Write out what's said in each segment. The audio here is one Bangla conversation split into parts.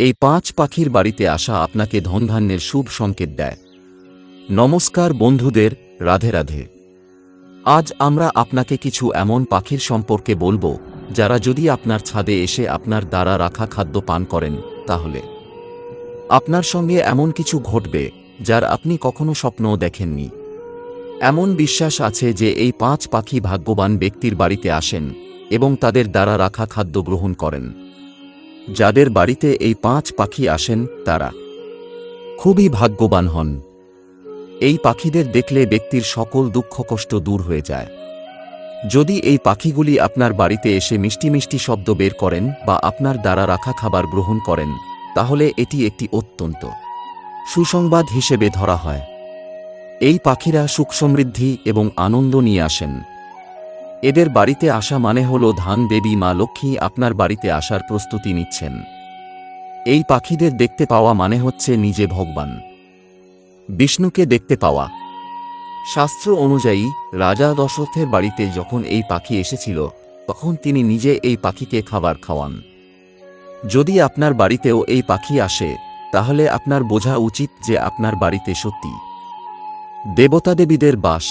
এই পাঁচ পাখির বাড়িতে আসা আপনাকে ধনধান্যের শুভ সংকেত দেয়। নমস্কার বন্ধুদের, রাধে রাধে। আজ আমরা আপনাকে কিছু এমন পাখির সম্পর্কে বলব, যারা যদি আপনার ছাদে এসে আপনার দ্বারা রাখা খাদ্য পান করেন, তাহলে। আপনার সঙ্গে এমন কিছু ঘটবে, যার আপনি কখনো স্বপ্নও দেখেননি। এমন বিশ্বাস আছে যে এই পাঁচ পাখি ভাগ্যবান ব্যক্তির বাড়িতে আসেন এবং তাদের দ্বারা রাখা খাদ্য গ্রহণ করেন। যাদের বাড়িতে এই পাঁচ পাখি আসেন তারা। খুবই ভাগ্যবান হন। এই পাখিদের দেখলে ব্যক্তির সকল দুঃখ কষ্ট দূর হয়ে যায়। যদি এই পাখিগুলি আপনার বাড়িতে এসে মিষ্টি মিষ্টি শব্দ বের করেন বা আপনার দ্বারা রাখা খাবার গ্রহণ করেন, তাহলে এটি একটি অত্যন্ত সুসংবাদ হিসেবে ধরা হয়। এই পাখিরা সুখ সমৃদ্ধি এবং আনন্দ নিয়ে আসেন। এদের বাড়িতে আসা মানে হল ধান দেবী মা লক্ষ্মী আপনার বাড়িতে আসার প্রস্তুতি নিচ্ছেন। এই পাখিদের দেখতে পাওয়া মানে হচ্ছে নিজে ভগবান। বিষ্ণুকে দেখতে পাওয়া। শাস্ত্র অনুযায়ী রাজা দশরথের বাড়িতে যখন এই পাখি এসেছিল, তখন তিনি নিজে এই পাখিকে খাবার খাওয়ান। যদি আপনার বাড়িতেও এই পাখি আসে, তাহলে আপনার বোঝা উচিত যে আপনার বাড়িতে সত্যি। দেবতা দেবীদের বাস।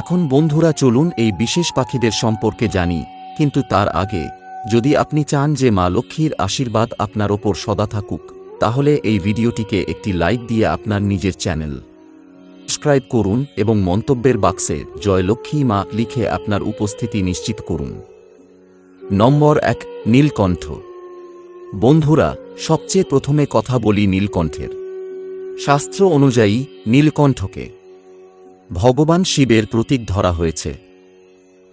এখন বন্ধুরা চলুন এই বিশেষ পাখিদের সম্পর্কে জানি, কিন্তু তার আগে, যদি আপনি চান যে মা লক্ষ্মীর আশীর্বাদ আপনার ওপর সদা থাকুক, তাহলে এই ভিডিওটিকে একটি লাইক দিয়ে আপনার নিজের চ্যানেল সাবস্ক্রাইব করুন এবং মন্তব্যের বাক্সে জয় লক্ষ্মী মা লিখে আপনার উপস্থিতি নিশ্চিত করুন। নম্বর এক, নীলকণ্ঠ। বন্ধুরা, সবচেয়ে প্রথমে কথা বলি নীলকণ্ঠের। শাস্ত্র অনুযায়ী, নীলকণ্ঠকে ভগবান শিবের প্রতীক ধরা হয়েছে।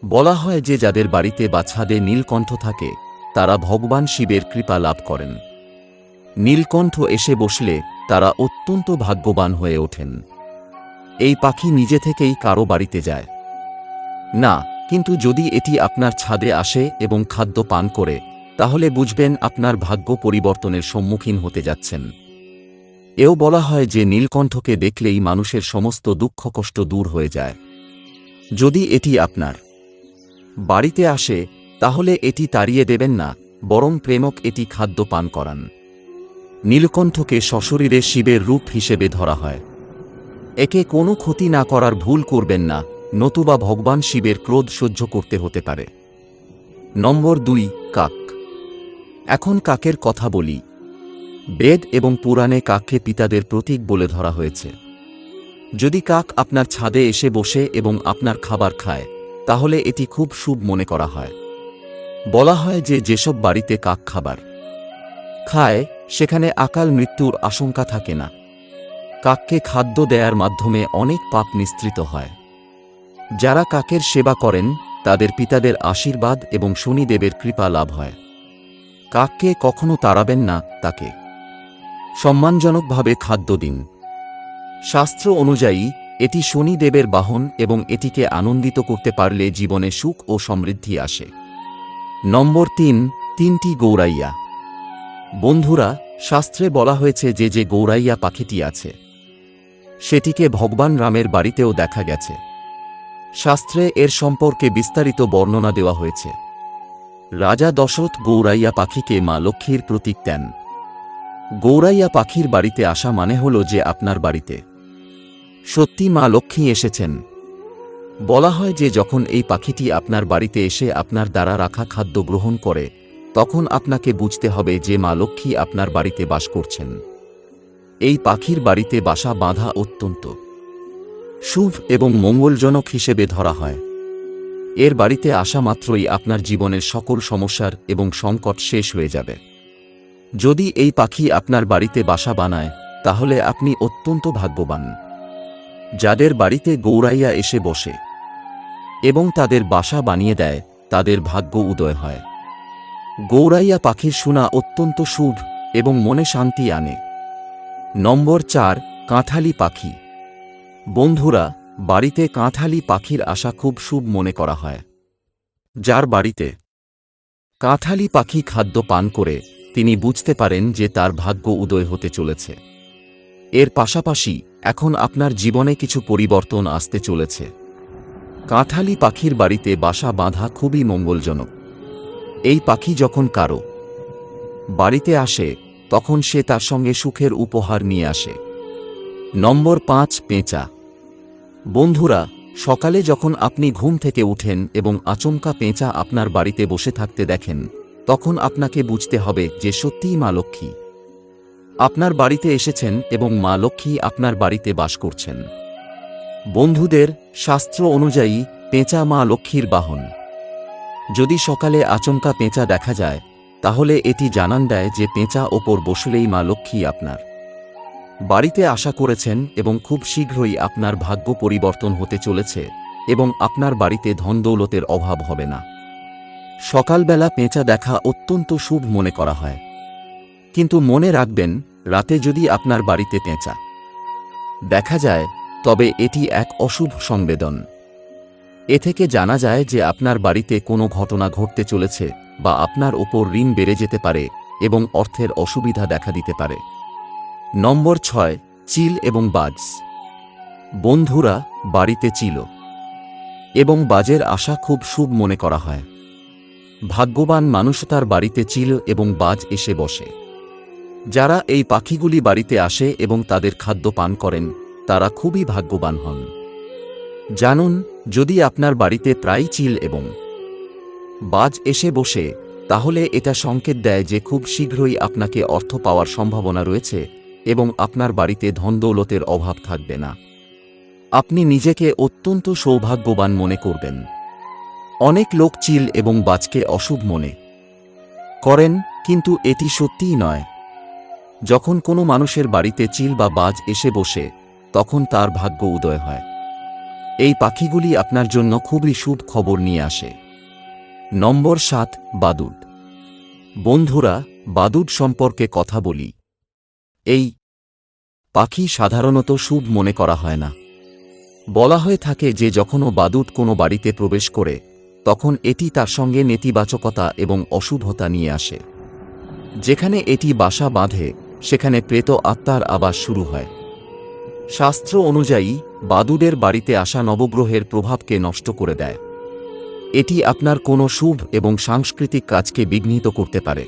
বলা হয় যে যাদের বাড়িতে বা ছাদে নীলকণ্ঠ থাকে, তারা ভগবান শিবের কৃপা লাভ করেন। নীলকণ্ঠ এসে বসলে তারা অত্যন্ত ভাগ্যবান হয়ে ওঠেন। এই পাখি নিজে থেকেই কারও বাড়িতে যায়। না, কিন্তু যদি এটি আপনার ছাদে আসে এবং খাদ্য পান করে, তাহলে বুঝবেন আপনার ভাগ্য পরিবর্তনের সম্মুখীন হতে যাচ্ছেন। এও বলা হয় যে নীলকণ্ঠকে দেখলেই মানুষের সমস্ত দুঃখ কষ্ট দূর হয়ে যায়। যদি এটি আপনার বাড়িতে আসে, তাহলে এটি তাড়িয়ে দেবেন না, বরং প্রেমক এটি খাদ্য পান করান। নীলকণ্ঠকে সশরীরে শিবের রূপ হিসেবে ধরা হয়। একে কোনো ক্ষতি না করার ভুল করবেন না, নতুবা ভগবান শিবের ক্রোধ সহ্য করতে হতে পারে। নম্বর দুই, কাক। এখন কাকের কথা বলি। বেদ এবং পুরাণে কাককে পিতাদের প্রতীক বলে ধরা হয়েছে। যদি কাক আপনার ছাদে এসে বসে এবং আপনার খাবার খায়, তাহলে এটি খুব শুভ মনে করা হয়। বলা হয় যে যেসব বাড়িতে কাক খাবার খায়, সেখানে আকাল মৃত্যুর আশঙ্কা থাকে না। কাককে খাদ্য দেয়ার মাধ্যমে অনেক পাপ নিস্তৃত হয়। যারা কাকের সেবা করেন, তাদের পিতাদের আশীর্বাদ এবং শনিদেবের কৃপা লাভ হয়। কাককে কখনো তাড়াবেন না তাকে। সম্মানজনকভাবে খাদ্য দিন। শাস্ত্র অনুযায়ী, এটি শনিদেবের বাহন এবং এটিকে আনন্দিত করতে পারলে জীবনে সুখ ও সমৃদ্ধি আসে। নম্বর তিন, তিনটি গৌরাইয়া। বন্ধুরা, শাস্ত্রে বলা হয়েছে যে যে গৌরাইয়া পাখিটি আছে, সেটিকে ভগবান রামের বাড়িতেও দেখা গেছে। শাস্ত্রে এর সম্পর্কে বিস্তারিত বর্ণনা দেওয়া হয়েছে। রাজা দশরথ গৌরাইয়া পাখিকে মা লক্ষ্মীর প্রতীক দেন। গৌরাইয়া পাখির বাড়িতে আসা মানে হল যে আপনার বাড়িতে। সত্যি মা লক্ষ্মী এসেছেন। বলা হয় যে যখন এই পাখিটি আপনার বাড়িতে এসে আপনার দ্বারা রাখা খাদ্য গ্রহণ করে, তখন আপনাকে বুঝতে হবে যে মা লক্ষ্মী আপনার বাড়িতে বাস করছেন। এই পাখির বাড়িতে বাসা বাঁধা অত্যন্ত। শুভ এবং মঙ্গলজনক হিসেবে ধরা হয়। এর বাড়িতে আসা মাত্রই আপনার জীবনের সকল সমস্যার এবং সংকট শেষ হয়ে যাবে। যদি এই পাখি আপনার বাড়িতে বাসা বানায়, তাহলে আপনি অত্যন্ত ভাগ্যবান। যাদের বাড়িতে গৌরাইয়া এসে বসে এবং তাদের বাসা বানিয়ে দেয়, তাদের ভাগ্য উদয় হয়। গৌরাইয়া পাখির শোনা অত্যন্ত শুভ এবং মনে শান্তি আনে। নম্বর চার, কাঁঠালি পাখি। বন্ধুরা, বাড়িতে কাঁঠালি পাখির আশা খুব শুভ মনে করা হয়। যার বাড়িতে কাঁঠালি পাখি খাদ্য পান করে তিনি বুঝতে পারেন যে তার ভাগ্য উদয় হতে চলেছে। এর পাশাপাশি এখন আপনার জীবনে কিছু পরিবর্তন আসতে চলেছে। কাঁঠালি পাখির বাড়িতে বাসা বাঁধা খুবই মঙ্গলজনক। এই পাখি যখন কারও বাড়িতে আসে, তখন সে তার সঙ্গে সুখের উপহার নিয়ে আসে। নম্বর পাঁচ, পেঁচা। বন্ধুরা, সকালে যখন আপনি ঘুম থেকে উঠেন এবং আচমকা পেঁচা আপনার বাড়িতে বসে থাকতে দেখেন তখন আপনাকে বুঝতে হবে যে সত্যিই মা লক্ষ্মী। আপনার বাড়িতে এসেছেন এবং মা লক্ষ্মী আপনার বাড়িতে বাস করছেন। বন্ধুদের শাস্ত্র অনুযায়ী পেঁচা মা লক্ষ্মীর বাহন। যদি সকালে আচমকা পেঁচা দেখা যায়, তাহলে এটি জানান দেয় যে পেঁচা ওপর বসলেই মা লক্ষ্মী আপনার। বাড়িতে আশা করেছেন এবং খুব শীঘ্রই আপনার ভাগ্য পরিবর্তন হতে চলেছে এবং আপনার বাড়িতে ধন দৌলতের অভাব হবে না। সকালবেলা পেঁচা দেখা অত্যন্ত শুভ মনে করা হয়। কিন্তু মনে রাখবেন, রাতে যদি আপনার বাড়িতে পেঁচা দেখা যায়, তবে এটি এক অশুভ সংবেদন। এ থেকে জানা যায় যে আপনার বাড়িতে কোনো ঘটনা ঘটতে চলেছে বা আপনার ওপর ঋণ বেড়ে যেতে পারে এবং অর্থের অসুবিধা দেখা দিতে পারে। নম্বর ছয়, চিল এবং বাজ। বন্ধুরা, বাড়িতে চিল। এবং বাজের আশা খুব শুভ মনে করা হয়। ভাগ্যবান মানুষ তার বাড়িতে চিল এবং বাজ এসে বসে। যারা এই পাখিগুলি বাড়িতে আসে এবং তাদের খাদ্য পান করেন, তারা খুবই ভাগ্যবান হন। জানুন, যদি আপনার বাড়িতে প্রায় চিল এবং বাজ এসে বসে, তাহলে এটা সংকেত দেয় যে খুব শীঘ্রই আপনাকে অর্থ পাওয়ার সম্ভাবনা রয়েছে এবং আপনার বাড়িতে ধনদৌলতের অভাব থাকবে না। আপনি নিজেকে অত্যন্ত সৌভাগ্যবান মনে করবেন। অনেক লোক চিল এবং বাজকে অশুভ মনে করেন, কিন্তু এটি সত্যিই নয়। যখন কোনো মানুষের বাড়িতে চিল বা বাজ এসে বসে, তখন তার ভাগ্য উদয় হয়। এই পাখিগুলি আপনার জন্য খুবই শুভ খবর নিয়ে আসে। নম্বর সাত, বাদুড। বন্ধুরা, বাদুড সম্পর্কে কথা বলি। এই পাখি সাধারণত শুভ মনে করা হয় না। বলা হয়ে থাকে যে যখনও বাদুট কোনো বাড়িতে প্রবেশ করে তখন এটি তার সঙ্গে নেতিবাচকতা এবং অশুভতা নিয়ে আসে। যেখানে এটি বাসা বাঁধে, সেখানে প্রেত আত্মার আবাস শুরু হয়। শাস্ত্র অনুযায়ী বাদুডের বাড়িতে আসা নবগ্রহের প্রভাবকে নষ্ট করে দেয়। এটি আপনার কোনো শুভ এবং সাংস্কৃতিক কাজকে বিঘ্নিত করতে পারে।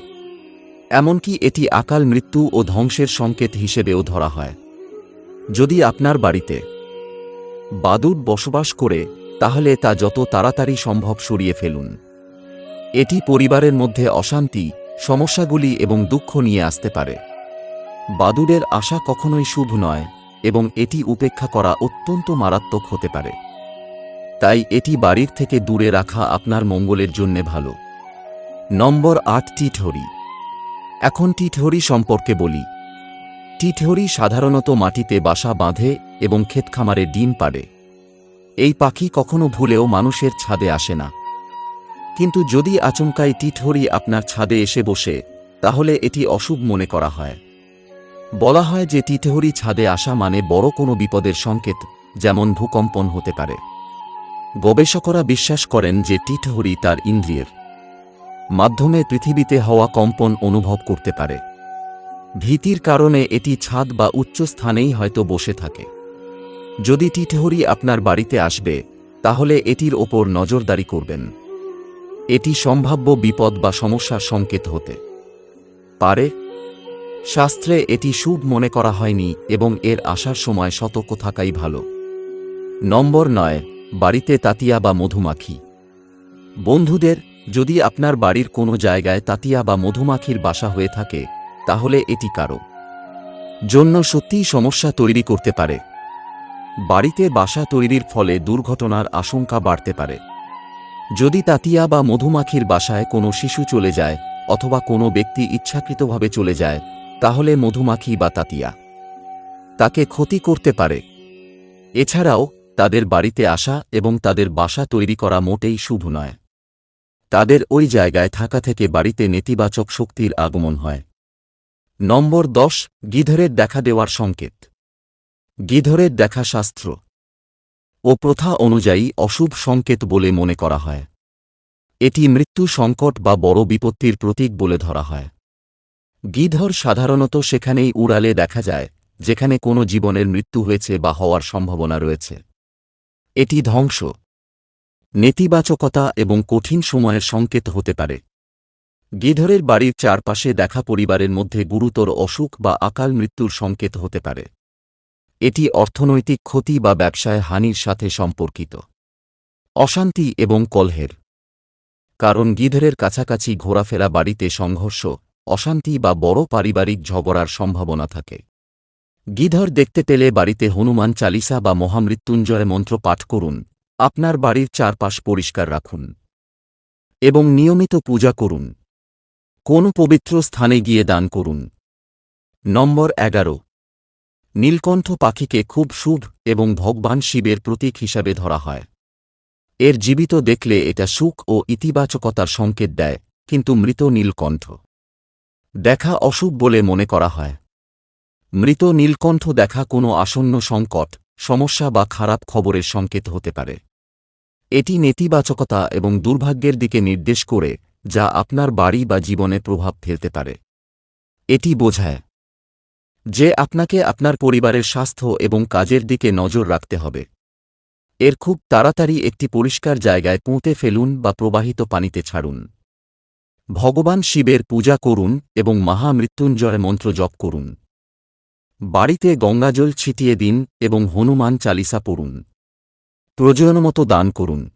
এমনকি এটি আকাল মৃত্যু ও ধ্বংসের সংকেত হিসেবেও ধরা হয়। যদি আপনার বাড়িতে বাদুর বসবাস করে তাহলে তা যত তাড়াতাড়ি সম্ভব সরিয়ে ফেলুন। এটি পরিবারের মধ্যে অশান্তি, সমস্যাগুলি এবং দুঃখ নিয়ে আসতে পারে। বাদুড়ের আশা কখনোই শুভ নয় এবং এটি উপেক্ষা করা অত্যন্ত মারাত্মক হতে পারে। তাই এটি বাড়ির থেকে দূরে রাখা আপনার মঙ্গলের জন্য ভালো। নম্বর আট, টিঠরি। এখন টিঠরি সম্পর্কে বলি। টিঠরি সাধারণত মাটিতে বাসা বাঁধে এবং ক্ষেতখামারে ডিম পাড়ে। এই পাখি কখনো ভুলেও মানুষের ছাদে আসে না। কিন্তু যদি আচমকাই টিঠরি আপনার ছাদে এসে বসে, তাহলে এটি অশুভ মনে করা হয়। বলা হয় যে টিঠরি ছাদে আসা মানে বড় কোনো বিপদের সংকেত, যেমন ভূকম্পন হতে পারে। গবেষকরা বিশ্বাস করেন যে টিঠহরি তার ইন্দ্রিয়ের মাধ্যমে পৃথিবীতে হওয়া কম্পন অনুভব করতে পারে। ভীতির কারণে এটি ছাদ বা উচ্চ স্থানেই হয়তো বসে থাকে। যদি টিঠহরি আপনার বাড়িতে আসবে, তাহলে এটির ওপর নজরদারি করবেন। এটি সম্ভাব্য বিপদ বা সমস্যার সংকেত হতে পারে। শাস্ত্রে এটি শুভ মনে করা হয়নি এবং এর আসার সময় সতর্ক থাকাই ভালো। নম্বর নয়, বাড়িতে তাতিয়া বা মধুমাখি। বন্ধুদের, যদি আপনার বাড়ির কোনো জায়গায় তাতিয়া বা মধুমাখির বাসা হয়ে থাকে, তাহলে এটি কারও জন্য সত্যিই সমস্যা তৈরি করতে পারে। বাড়িতে বাসা তৈরির ফলে দুর্ঘটনার আশঙ্কা বাড়তে পারে। যদি তাতিয়া বা মধুমাখির বাসায় কোনো শিশু চলে যায় অথবা কোনো ব্যক্তি ইচ্ছাকৃতভাবে চলে যায়, তাহলে মধুমাখি বা তাতিয়া তাকে ক্ষতি করতে পারে। এছাড়াও, তাদের বাড়িতে আসা এবং তাদের বাসা তৈরি করা মোটেই শুভ নয়। তাদের ওই জায়গায় থাকা থেকে বাড়িতে নেতিবাচক শক্তির আগমন হয়। নম্বর দশ, গিধরের দেখা দেওয়ার সংকেত। গিধরের দেখা শাস্ত্র ও প্রথা অনুযায়ী অশুভ সংকেত বলে মনে করা হয়। এটি মৃত্যু সংকট বা বড় বিপত্তির প্রতীক বলে ধরা হয়। গিধর সাধারণত সেখানেই উড়ালে দেখা যায়, যেখানে কোনো জীবনের মৃত্যু হয়েছে বা হওয়ার সম্ভাবনা রয়েছে। এটি ধ্বংস, নেতিবাচকতা এবং কঠিন সময়ের সংকেত হতে পারে। গিধরের বাড়ির চারপাশে দেখা পরিবারের মধ্যে গুরুতর অসুখ বা আকাল মৃত্যুর সংকেত হতে পারে। এটি অর্থনৈতিক ক্ষতি বা ব্যবসায় হানির সাথে সম্পর্কিত। অশান্তি এবং কলহের। কারণ গিধরের কাছাকাছি ঘোরাফেরা বাড়িতে সংঘর্ষ, অশান্তি বা বড় পারিবারিক ঝগড়ার সম্ভাবনা থাকে। গিধর দেখতে পেলে বাড়িতে হনুমান চালিসা বা মহামৃত্যুঞ্জয় মন্ত্র পাঠ করুন, আপনার বাড়ির চারপাশ পরিষ্কার রাখুন এবং নিয়মিত পূজা করুন। কোন পবিত্র স্থানে গিয়ে দান করুন। নম্বর এগারো। নীলকণ্ঠ পাখিকে খুব শুভ এবং ভগবান শিবের প্রতীক হিসাবে ধরা হয়। এর জীবিত দেখলে এটা সুখ ও ইতিবাচকতার সংকেত দেয়, কিন্তু মৃত নীলকণ্ঠ। দেখা অশুভ বলে মনে করা হয়। মৃত নীলকণ্ঠ দেখা কোনো আসন্ন সংকট, সমস্যা বা খারাপ খবরের সংকেত হতে পারে। এটি নেতিবাচকতা এবং দুর্ভাগ্যের দিকে নির্দেশ করে, যা আপনার বাড়ি বা জীবনে প্রভাব ফেলতে পারে। এটি বোঝায় যে আপনাকে আপনার পরিবারের স্বাস্থ্য এবং কাজের দিকে নজর রাখতে হবে। এর খুব তাড়াতাড়ি একটি পরিষ্কার জায়গায় পুঁতে ফেলুন বা প্রবাহিত পানিতে ছাড়ুন। ভগবান শিবের পূজা করুন এবং মহামৃত্যুঞ্জয় মন্ত্র জপ করুন। বাড়িতে গঙ্গাজল ছিটিয়ে দিন এবং হনুমান চালিসা পড়ুন। প্রয়োজনমতো দান করুন।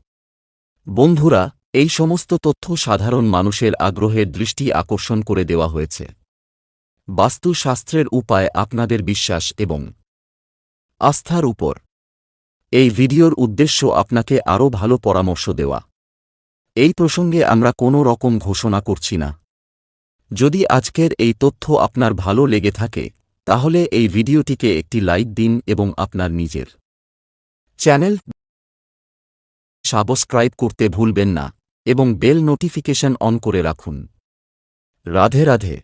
বন্ধুরা, এই সমস্ত তথ্য সাধারণ মানুষের আগ্রহের দৃষ্টি আকর্ষণ করে দেওয়া হয়েছে। বাস্তুশাস্ত্রের উপায় আপনাদের বিশ্বাস এবং আস্থার উপর। এই ভিডিওর উদ্দেশ্য আপনাকে আরও ভালো পরামর্শ দেওয়া। এই প্রসঙ্গে আমরা কোনো রকম ঘোষণা করছি না। যদি আজকের এই তথ্য আপনার ভালো লেগে থাকে, তাহলে এই ভিডিওটিকে একটি লাইক দিন এবং আপনার নিজের চ্যানেল সাবস্ক্রাইব করতে ভুলবেন না এবং বেল নোটিফিকেশন অন করে রাখুন। রাধে রাধে।